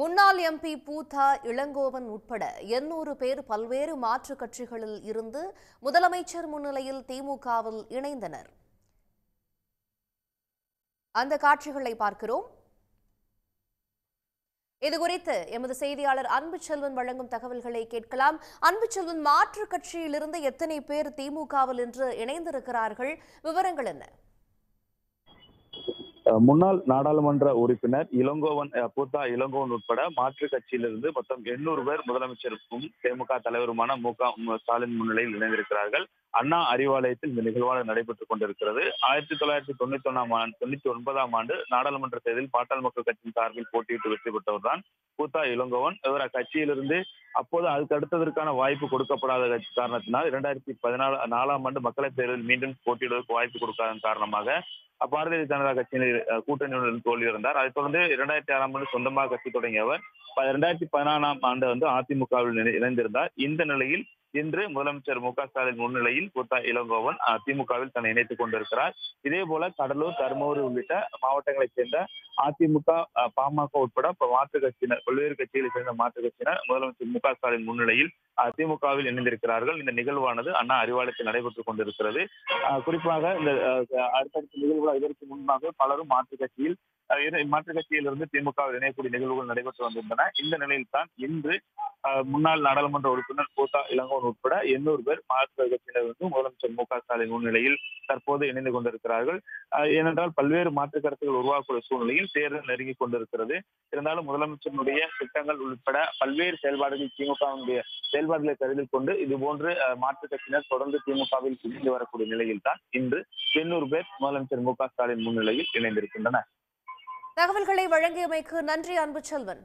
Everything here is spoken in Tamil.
முன்னாள் எம்பி பூதா இளங்கோவன் உட்பட எண்ணூறு பேர் பல்வேறு மாற்றுக் கட்சிகளில் இருந்து முதலமைச்சர் முன்னிலையில் திமுகவில் இணைந்தனர். அந்த காட்சிகளை பார்க்கிறோம். இதுகுறித்து எமது செய்தியாளர் அன்பு செல்வன் வழங்கும் தகவல்களை கேட்கலாம். அன்பு செல்வன் மாற்றுக் கட்சியிலிருந்து எத்தனை பேர் திமுகவில் இன்று இணைந்திருக்கிறார்கள்? விவரங்கள் என்ன? முன்னாள் நாடாளுமன்ற உறுப்பினர் இளங்கோவன் அஹ் பூத்தா இளங்கோவன் உட்பட மாற்று கட்சியிலிருந்து மொத்தம் எண்ணூறு பேர் முதலமைச்சருக்கும் திமுக தலைவருமான மு க ஸ்டாலின் முன்னிலையில் இணைந்திருக்கிறார்கள். அண்ணா அறிவாலயத்தில் இந்த நிகழ்வானது நடைபெற்றுக் கொண்டிருக்கிறது. ஆயிரத்தி தொள்ளாயிரத்தி தொண்ணூத்தி ஒன்னாம் ஆண்டு தொண்ணூத்தி ஒன்பதாம் ஆண்டு நாடாளுமன்ற தேர்தலில் பாட்டாள் மக்கள் கட்சியின் சார்பில் போட்டியிட்டு வெற்றி பெற்றவர் தான் கூத்தா இளங்கோவன். இவர் அக்கட்சியிலிருந்து அப்போது அதுக்கு அடுத்ததற்கான வாய்ப்பு கொடுக்கப்படாத கட்சி காரணத்தினால் இரண்டாயிரத்தி பதினாலு நாலாம் ஆண்டு மக்களவைத் தேர்தலில் மீண்டும் போட்டியிடுவதற்கு வாய்ப்பு கொடுக்காத காரணமாக பாரதிய ஜனதா கட்சியினர் கூட்டணியுடன் தோல்வி இருந்தார் அதைத் தொடர்ந்து இரண்டாயிரத்தி ஆறாம் ஆண்டு சொந்தமாக கட்சி தொடங்கியவர். இரண்டாயிரத்தி பதினாலாம் ஆண்டு வந்து அதிமுகவில் இணைந்திருந்தார். இந்த நிலையில் இன்று முதலமைச்சர் மு க ஸ்டாலின் முன்னிலையில் கூத்தா இளங்கோவன் அதிமுகவில் தன்னை இணைத்துக் கொண்டிருக்கிறார். இதே போல கடலூர் தருமபுரி உள்ளிட்ட மாவட்டங்களைச் சேர்ந்த அதிமுக பாமக உட்பட மாற்று கட்சியினர் பல்வேறு கட்சிகளை சேர்ந்த மாற்று கட்சியினர் முதலமைச்சர் மு க ஸ்டாலின் முன்னிலையில் அதிமுகவில் இணைந்திருக்கிறார்கள். இந்த நிகழ்வானது அண்ணா அறிவாலயத்தில் நடைபெற்றுக் கொண்டிருக்கிறது. குறிப்பாக இந்த அடுத்தடுத்த நிகழ்வுகள் இதற்கு முன்பாக பலரும் மாற்று கட்சியில் மாற்று கட்சியிலிருந்து திமுகவில் இணையக்கூடிய நிகழ்வுகள் நடைபெற்று வந்திருந்தன. இந்த நிலையில் தான் இன்று முன்னாள் நாடாளுமன்ற உறுப்பினர் கோட்டா இளங்கோன் உட்பட எண்ணூறு பேர் மாற்று கட்சியினர் வந்து முதலமைச்சர் மு க ஸ்டாலின் முன்னிலையில் தற்போது இணைந்து கொண்டிருக்கிறார்கள். ஏனென்றால் பல்வேறு மாற்று கருத்துக்கள் உருவாக்கிய சூழ்நிலையில் தேர்தல் நெருங்கி கொண்டிருக்கிறது. இருந்தாலும் முதலமைச்சருடைய திட்டங்கள் உட்பட பல்வேறு செயல்பாடுகள் திமுகவினுடைய செயல்பாடுகளை கருத்தில் கொண்டு இது போன்று மாற்றுக் கட்சியினர் தொடர்ந்து திமுகவில் இணைந்து வரக்கூடிய நிலையில் தான் இன்று எண்ணூறு பேர் முதலமைச்சர் மு க ஸ்டாலின் முன்னிலையில் இணைந்திருக்கின்றனர். தகவல்களை வழங்கியமைக்கு நன்றி அன்பு செல்வன்